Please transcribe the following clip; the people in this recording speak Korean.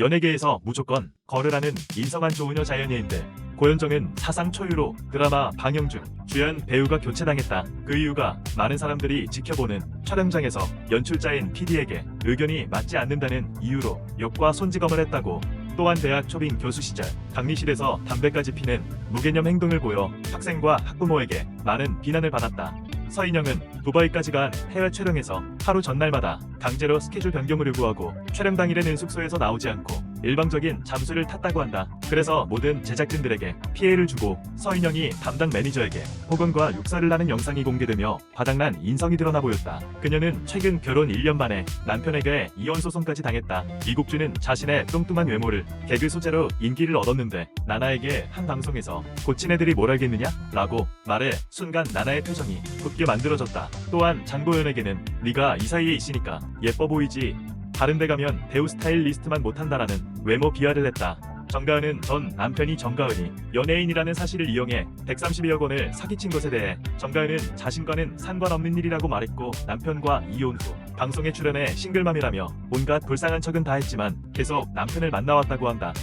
연예계에서 무조건 거르라는 인성한 좋은 여자 연예인들. 고현정은 사상 초유로 드라마 방영 중 주연 배우가 교체당했다. 그 이유가 많은 사람들이 지켜보는 촬영장에서 연출자인 PD에게 의견이 맞지 않는다는 이유로 욕과 손찌검을 했다고. 또한 대학 초빙 교수 시절 강의실에서 담배까지 피는 무개념 행동을 보여 학생과 학부모에게 많은 비난을 받았다. 서인영은 두바이까지 간 해외 촬영에서 하루 전날마다 강제로 스케줄 변경을 요구하고 촬영 당일에는 숙소에서 나오지 않고 일방적인 잠수를 탔다고 한다. 그래서 모든 제작진들에게 피해를 주고 서인영이 담당 매니저에게 폭언과 욕설을 하는 영상이 공개되며 바닥난 인성이 드러나 보였다. 그녀는 최근 결혼 1년 만에 남편에게 이혼 소송까지 당했다. 이국주는 자신의 뚱뚱한 외모를 개그 소재로 인기를 얻었는데 나나에게 한 방송에서 고친 애들이 뭘 알겠느냐? 라고 말해 순간 나나의 표정이 굳게 만들어졌다. 또한 장보연에게는 네가 이 사이에 있으니까 예뻐 보이지 다른 데 가면 배우 스타일 리스트만 못한다라는 외모 비하를 했다. 정가은은 전 남편이 정가은이 연예인이라는 사실을 이용해 132억 원을 사기친 것에 대해 정가은은 자신과는 상관없는 일이라고 말했고 남편과 이혼 후 방송에 출연해 싱글맘이라며 온갖 불쌍한 척은 다 했지만 계속 남편을 만나왔다고 한다.